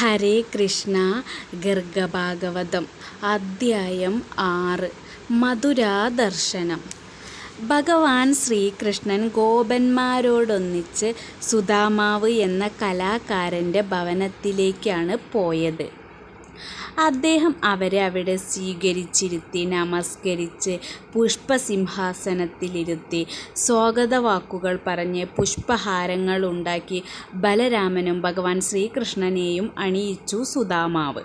ഹരേ കൃഷ്ണ ഗർഗഭാഗവതം അദ്ധ്യായം ആറ് മധുരാദർശനം. ഭഗവാൻ ശ്രീകൃഷ്ണൻ ഗോപന്മാരോടൊന്നിച്ച് സുധാമാവ് എന്ന കലാകാരന്റെ ഭവനത്തിലേക്കാണ് പോയത്. അദ്ദേഹം അവരെ അവിടെ സ്വീകരിച്ചിരുത്തി നമസ്കരിച്ച് പുഷ്പസിംഹാസനത്തിലിരുത്തി. സ്വാഗതവാക്കുകൾ പറഞ്ഞ് പുഷ്പഹാരങ്ങൾ ഉണ്ടാക്കി ബലരാമനും ഭഗവാൻ ശ്രീകൃഷ്ണനെയും അണിയിച്ചു സുധാമാവ്.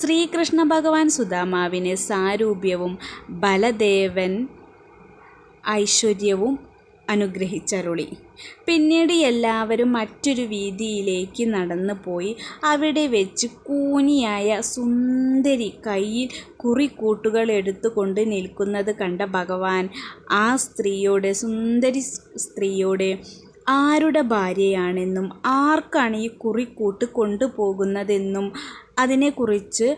ശ്രീകൃഷ്ണ ഭഗവാൻ സുധാമാവിന് സാരൂപ്യവും ബലദേവൻ ഐശ്വര്യവും അനുഗ്രഹിച്ചരുളി. പിന്നീട് എല്ലാവരും മറ്റൊരു വീതിയിലേക്ക് നടന്നു പോയി. അവിടെ വെച്ച് കൂനിയായ സുന്ദരി കയ്യിൽ കുറിക്കൂട്ടുകൾ എടുത്തുകൊണ്ട് നിൽക്കുന്നത് കണ്ട ഭഗവാൻ ആ സ്ത്രീയോട് സുന്ദരി സ്ത്രീയോട് ആരുടെ ഭാര്യയാണെന്നും ആർക്കാണ് ഈ കുറിക്കൂട്ട് കൊണ്ടുപോകുന്നതെന്നും അതിനെക്കുറിച്ച്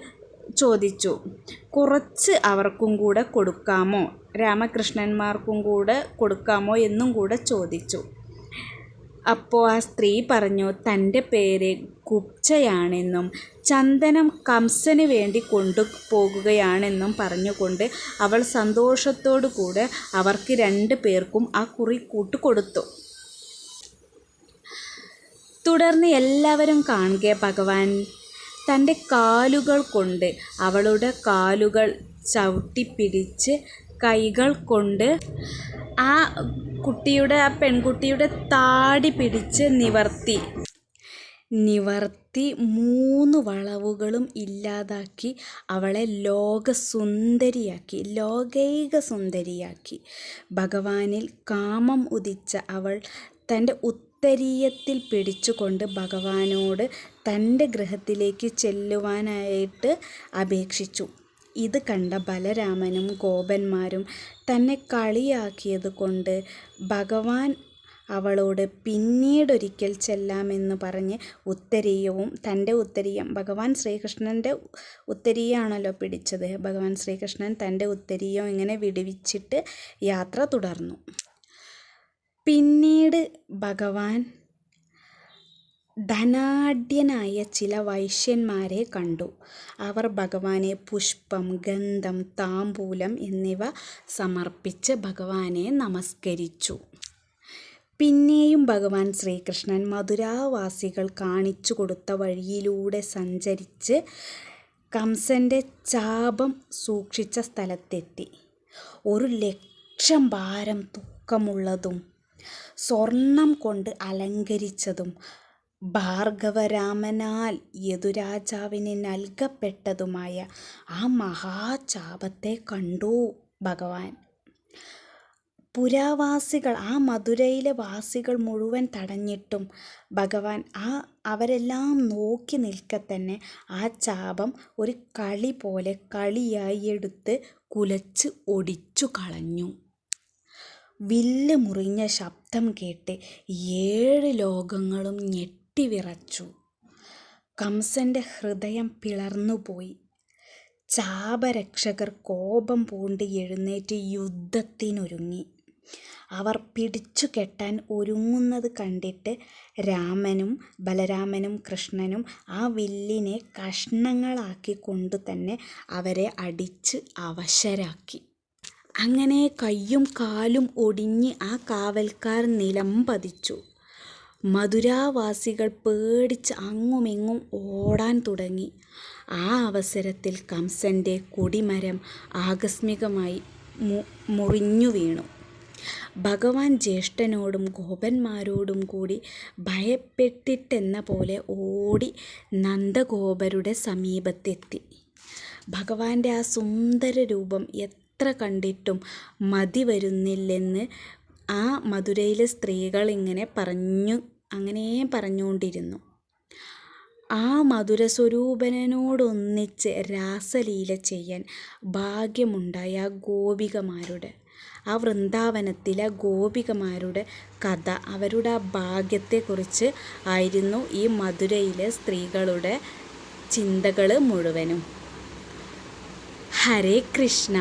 ചോദിച്ചു. കുറച്ച് അവർക്കും കൂടെ കൊടുക്കാമോ? രാമകൃഷ്ണന്മാർക്കും കൂടെ കൊടുക്കാമോ എന്നും കൂടെ ചോദിച്ചു. അപ്പോൾ ആ സ്ത്രീ പറഞ്ഞു തന്റെ പേര് കുബ്ജയാണെന്നും ചന്ദനം കംസന് വേണ്ടി കൊണ്ടുപോകുകയാണെന്നും പറഞ്ഞുകൊണ്ട് അവൾ സന്തോഷത്തോടു കൂടെ അവർക്ക് രണ്ട് പേർക്കും ആ കുറിക്കൂട്ട് കൊടുത്തു. തുടർന്ന് എല്ലാവരും കാണുക ഭഗവാൻ തന്റെ കാലുകൾ കൊണ്ട് അവളുടെ കാലുകൾ ചവിട്ടിപ്പിടിച്ച് കൈകൾ കൊണ്ട് ആ കുട്ടിയുടെ ആ പെൺകുട്ടിയുടെ താടി പിടിച്ച് നിവർത്തി. നിവർത്തി മൂന്ന് വളവുകളും ഇല്ലാതാക്കി അവളെ ലോകസുന്ദരിയാക്കി ലോകൈക സുന്ദരിയാക്കി ഭഗവാനിൽ കാമം ഉദിച്ച അവൾ തന്റെ ഉത്തരീയത്തിൽ പിടിച്ചുകൊണ്ട് ഭഗവാനോട് തന്റെ ഗൃഹത്തിലേക്ക് ചെല്ലുവാനായിട്ട് അപേക്ഷിച്ചു. ഇത് കണ്ട ബലരാമനും ഗോപന്മാരും തന്നെ കളിയാക്കിയത് കൊണ്ട് ഭഗവാൻ അവളോട് പിന്നീടൊരിക്കൽ ചെല്ലാമെന്ന് പറഞ്ഞ് ഉത്തരീയവും തന്റെ ഉത്തരീയം ഭഗവാൻ ശ്രീകൃഷ്ണന്റെ ഉത്തരീയാണല്ലോ പിടിച്ചത്. ഭഗവാൻ ശ്രീകൃഷ്ണൻ തന്റെ ഉത്തരീയം ഇങ്ങനെ വിടുവിച്ചിട്ട് യാത്ര തുടർന്നു. പിന്നീട് ഭഗവാൻ ധനാഢ്യനായ ചില വൈശ്യന്മാരെ കണ്ടു. അവർ ഭഗവാനെ പുഷ്പം ഗന്ധം താമ്പൂലം എന്നിവ സമർപ്പിച്ച് ഭഗവാനെ നമസ്കരിച്ചു. പിന്നെയും ഭഗവാൻ ശ്രീകൃഷ്ണൻ മധുരാവാസികൾ കാണിച്ചു കൊടുത്ത വഴിയിലൂടെ സഞ്ചരിച്ച് കംസന്റെ ചാപം സൂക്ഷിച്ച സ്ഥലത്തെത്തി. ഒരു ലക്ഷം ഭാരം തൂക്കമുള്ളതും സ്വർണം കൊണ്ട് അലങ്കരിച്ചതും ഭാർഗവരാമനാൽ യദുരാജാവിന് നൽകപ്പെട്ടതുമായ ആ മഹാചാപത്തെ കണ്ടു ഭഗവാൻ. പുരാവാസികൾ ആ മധുരയിലെ വാസികൾ മുഴുവൻ തടഞ്ഞിട്ടും ഭഗവാൻ ആ അവരെല്ലാം നോക്കി നിൽക്കെ തന്നെ ആ ചാപം ഒരു കളി പോലെ കളിയായി എടുത്ത് കുലച്ച് ഒടിച്ചു കളഞ്ഞു. വില്ല് മുറിഞ്ഞ ശബ്ദം കേട്ട് ഏഴ് ലോകങ്ങളും ഞെട്ടിവിറച്ചു. കംസന്റെ ഹൃദയം പിളർന്നുപോയി. ചാപരക്ഷകർ കോപം പൂണ്ട് എഴുന്നേറ്റ് യുദ്ധത്തിനൊരുങ്ങി. അവർ പിടിച്ചു കെട്ടാൻ ഒരുങ്ങുന്നത് കണ്ടിട്ട് രാമനും ബലരാമനും കൃഷ്ണനും ആ വില്ലിനെ കഷ്ണങ്ങളാക്കി കൊണ്ടു തന്നെ അവരെ അടിച്ച് അവശരാക്കി. അങ്ങനെ കയ്യും കാലും ഒടിഞ്ഞ് ആ കാവൽക്കാർ നിലം പതിച്ചു. മധുരാവാസികൾ പേടിച്ച് അങ്ങുമിങ്ങും ഓടാൻ തുടങ്ങി. ആ അവസരത്തിൽ കംസന്റെ കൊടിമരം ആകസ്മികമായി മുറിഞ്ഞു വീണു. ഭഗവാൻ ജ്യേഷ്ഠനോടും ഗോപന്മാരോടും കൂടി ഭയപ്പെട്ടിട്ടെന്ന പോലെ ഓടി നന്ദഗോപരുടെ സമീപത്തെത്തി. ഭഗവാന്റെ ആ സുന്ദര രൂപം എത്ര കണ്ടിട്ടും മതി വരുന്നില്ലെന്ന് ആ മധുരയിലെ സ്ത്രീകൾ ഇങ്ങനെ പറഞ്ഞു അങ്ങനെ പറഞ്ഞുകൊണ്ടിരുന്നു. ആ മധുരസ്വരൂപനോടൊന്നിച്ച് രാസലീല ചെയ്യാൻ ഭാഗ്യമുണ്ടായ ഗോപികമാരുടെ ആ വൃന്ദാവനത്തിലെ ഗോപികമാരുടെ കഥ അവരുടെ ആ ഭാഗ്യത്തെക്കുറിച്ച് ആയിരുന്നു ഈ മധുരയിലെ സ്ത്രീകളുടെ ചിന്തകൾ മുഴുവനും. ഹരേ കൃഷ്ണ.